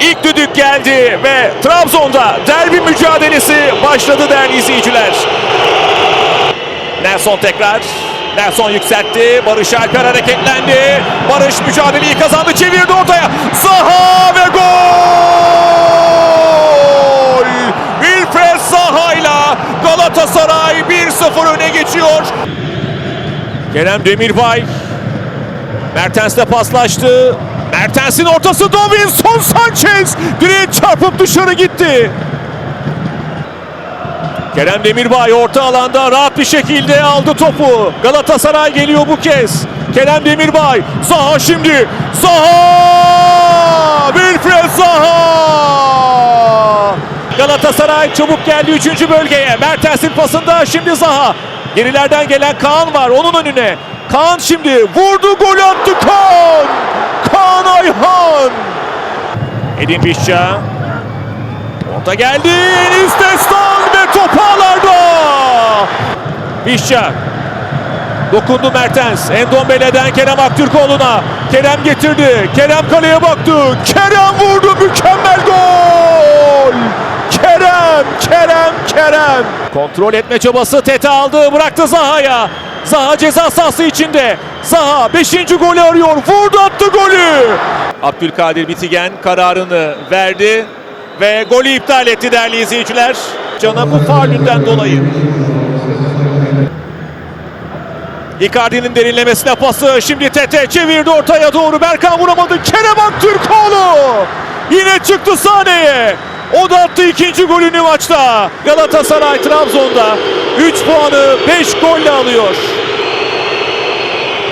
İlk düdük geldi ve Trabzon'da derbi mücadelesi başladı değerli izleyiciler. Nelson tekrar. Nelson yükseltti. Barış Alper hareketlendi. Barış mücadeleyi kazandı. Çevirdi ortaya. Zaha ve gol! Wilfred Zaha'yla Galatasaray 1-0 öne geçiyor. Kerem Demirbay. Mertens'le paslaştı. Mertens'in ortası Davinson Sanchez. Direğe çarpıp dışarı gitti. Kerem Demirbay orta alanda rahat bir şekilde aldı topu. Galatasaray geliyor bu kez. Kerem Demirbay. Zaha şimdi. Zaha! Wilfred Zaha! Galatasaray çabuk geldi 3. bölgeye. Mertens'in pasında şimdi Zaha. Gerilerden gelen Kaan var onun önüne. Kaan şimdi vurdu gol attı Kaan. Edin Pişça. Orta geldi. Enis Destan ve top ağlarda. Pişça. Dokundu Mertens. Endombele'den Kerem Aktürkoğlu'na. Kerem getirdi. Kerem kaleye baktı. Kerem vurdu. Mükemmel gol. Kerem, Kerem, Kerem. Kontrol etme çabası Tete aldı. Bıraktı Zaha'ya. Zaha ceza sahası içinde. Zaha 5. golü arıyor. Vurdu attı golü. Abdülkadir Bitigen kararını verdi ve golü iptal etti değerli izleyiciler. Cana bu faulünden dolayı. Icardi'nin derinlemesine pası. Şimdi Tete çevirdi ortaya doğru. Berkan vuramadı. Kerem Aktürkoğlu. Yine çıktı sahneye. O da attı ikinci golünü maçta. Galatasaray Trabzon'da 3 puanı 5 golle alıyor.